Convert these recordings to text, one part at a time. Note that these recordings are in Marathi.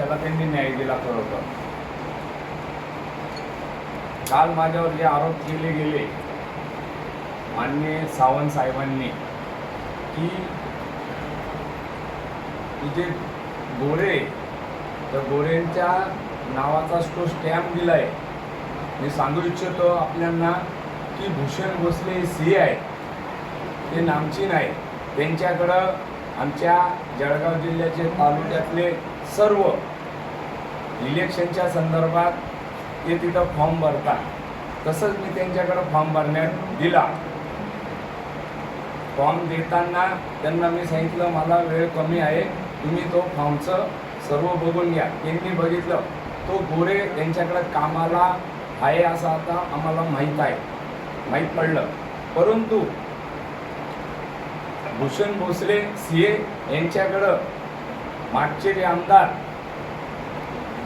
पक्षाला त्यांनी न्याय दिला खरोखर. काल माझ्यावर जे आरोप केले गेले मान्य सावंत साहेबांनी की तुझे गोरे तर गोरेंच्या नावाचा तो स्टॅम्प दिलाय. मी सांगू इच्छितो आपल्यांना की भूषण भोसले सी आहे ते नामचीन आहे त्यांच्याकडं आमच्या जळगाव जिल्ह्याचे तालुक्यातले सर्व इलेक्शनच्या संदर्भात ते तिथं फॉर्म भरतात. तसंच मी त्यांच्याकडं फॉर्म भरण्यात दिला. फॉर्म देताना त्यांना मी सांगितलं मला वेळ कमी आहे. तुम्ही तो फॉर्मचं सर्व बघून घ्या. त्यांनी बघितलं तो गोरे त्यांच्याकडं कामाला आहे असं आता आम्हाला माहीत आहे. माहीत पडलं. परंतु भूषण भोसले सी ए यांच्याकडं मागचे जे आमदार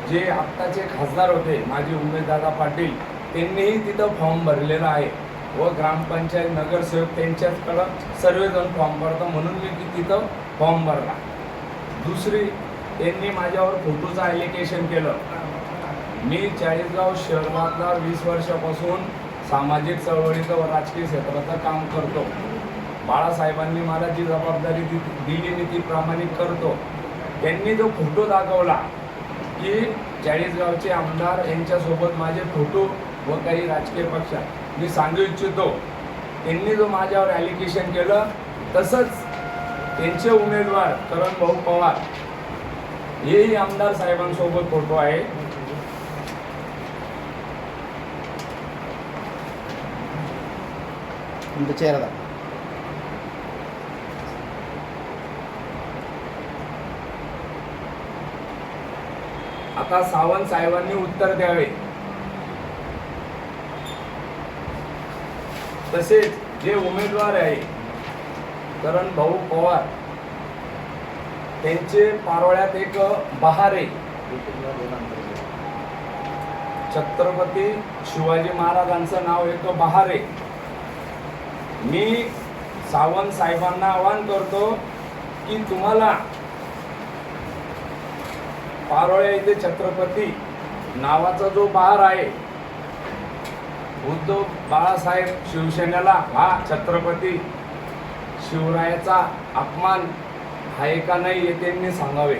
जे आत्ताचे खासदार होते माजी उमेददादा पाटील त्यांनीही तिथं फॉर्म भरलेला आहे. व ग्रामपंचायत नगरसेवक त्यांच्याचकडं सर्वजण फॉर्म भरतो म्हणून मी ती- तिथं फॉर्म भरला. दुसरी त्यांनी माझ्यावर फोटोचं ॲलिकेशन केलं. मी चाळीसगाव शहरातला वीस वर्षापासून सामाजिक चळवळीचं व राजकीय क्षेत्राचं काम करतो. बाळासाहेबांनी मला जी जबाबदारी दिली मी ती प्रामाणिक करतो. त्यांनी जो फोटो दाखवला की चाळीसगावचे आमदार यांच्यासोबत माझे फोटो व काही राजकीय पक्षात मी सांगू इच्छितो त्यांनी जो माझ्यावर ॲलिगेशन केलं तसंच त्यांचे उमेदवार करण भाऊ पवार हेही आमदार साहेबांसोबत फोटो आहे. चेहरा आता सावंत साहेबांनी उत्तर द्यावे. तसेच जे उमेदवार आहे करण भाऊ पवार त्यांचे पारोळ्यात एक बहार. आहे छत्रपती शिवाजी महाराजांचं नाव एक बहार. आहे मी सावंत साहेबांना आवाहन करतो की तुम्हाला पारोळ्या इथे छत्रपती नावाचा जो बहार आहे उद्धव बाळासाहेब शिवसेनेला हा छत्रपती शिवरायाचा अपमान आहे का नाही हे त्यांनी सांगावे.